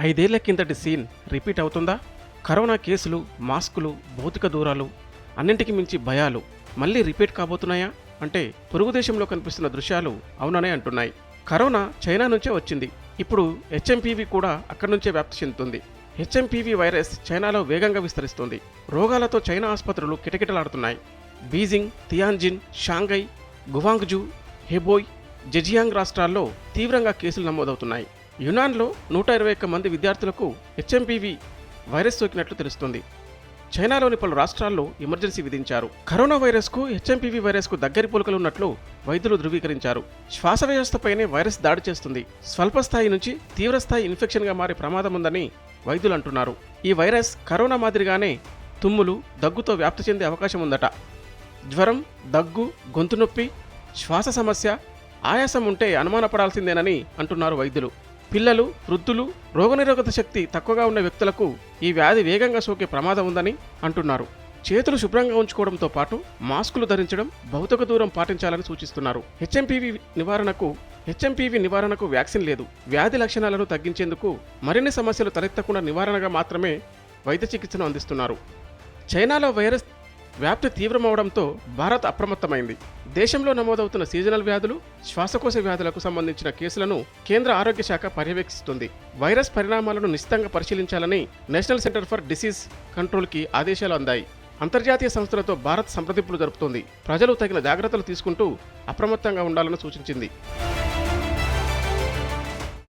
ఐదేళ్ళ కిందటి scene repeat అవుతుందా? కరోనా కేసులు మాస్కులు భౌతిక దూరాలు అన్నింటికి మించి భయాలు మళ్ళీ రిపీట్ కాబోతున్నాయా? అంటే పొరుగు దేశంలో కనిపిస్తున్న దృశ్యాలు అవుననే అంటున్నాయి. కరోనా చైనా నుంచే వచ్చింది. ఇప్పుడు హెచ్ఎంపీవీ కూడా అక్కడి నుంచే వ్యాప్తి చెందుతుంది. హెచ్ఎంపీవీ వైరస్ చైనాలో వేగంగా విస్తరిస్తుంది. రోగాలతో చైనా ఆసుపత్రులు కిటకిటలాడుతున్నాయి. Beijing Tianjin Shanghai Guangzhou Hebei Zhejiang రాష్ట్రాల్లో తీవ్రంగా కేసులు నమోదవుతున్నాయి. యునాన్లో నూట ఇరవై ఒక్క మంది విద్యార్థులకు హెచ్ఎంపీవీ వైరస్ సోకినట్లు తెలుస్తుంది. చైనాలోని పలు రాష్ట్రాల్లో ఎమర్జెన్సీ విధించారు. కరోనా వైరస్కు హెచ్ఎంపీవీ వైరస్కు దగ్గరి పోలికలు ఉన్నట్లు వైద్యులు ధృవీకరించారు. శ్వాస వ్యవస్థపైనే వైరస్ దాడి చేస్తుంది. స్వల్పస్థాయి నుంచి తీవ్రస్థాయి ఇన్ఫెక్షన్గా మారే ప్రమాదం ఉందని వైద్యులు అంటున్నారు. ఈ వైరస్ కరోనా మాదిరిగానే తుమ్ములు దగ్గుతో వ్యాప్తి చెందే అవకాశం ఉందట. జ్వరం దగ్గు గొంతు నొప్పి శ్వాస సమస్య ఆయాసం ఉంటే అనుమానపడాల్సిందేనని అంటున్నారు వైద్యులు. పిల్లలు వృద్ధులు రోగనిరోధక శక్తి తక్కువగా ఉన్న వ్యక్తులకు ఈ వ్యాధి వేగంగా సోకే ప్రమాదం ఉందని అంటున్నారు. చేతులు శుభ్రంగా ఉంచుకోవడంతో పాటు మాస్కులు ధరించడం భౌతిక దూరం పాటించాలని సూచిస్తున్నారు. హెచ్ఎంపీవీ నివారణకు హెచ్ఎంపీవీ నివారణకు వ్యాక్సిన్ లేదు. వ్యాధి లక్షణాలను తగ్గించేందుకు మరిన్ని సమస్యలు తలెత్తకుండా నివారణగా మాత్రమే వైద్య చికిత్సను అందిస్తున్నారు. చైనాలో వైరస్ వ్యాప్తి తీవ్రమవడంతో భారత్ అప్రమత్తమైంది. దేశంలో నమోదవుతున్న సీజనల్ వ్యాధులు శ్వాసకోశ వ్యాధులకు సంబంధించిన కేసులను కేంద్ర ఆరోగ్య శాఖ పర్యవేక్షిస్తుంది. వైరస్ పరిణామాలను నిశ్చితంగా పరిశీలించాలని నేషనల్ సెంటర్ ఫర్ డిసీజ్ కంట్రోల్కి ఆదేశాలు అందాయి. అంతర్జాతీయ సంస్థలతో భారత్ సంప్రదింపులు జరుపుతోంది. ప్రజలు తగిన జాగ్రత్తలు తీసుకుంటూ అప్రమత్తంగా ఉండాలని సూచించింది.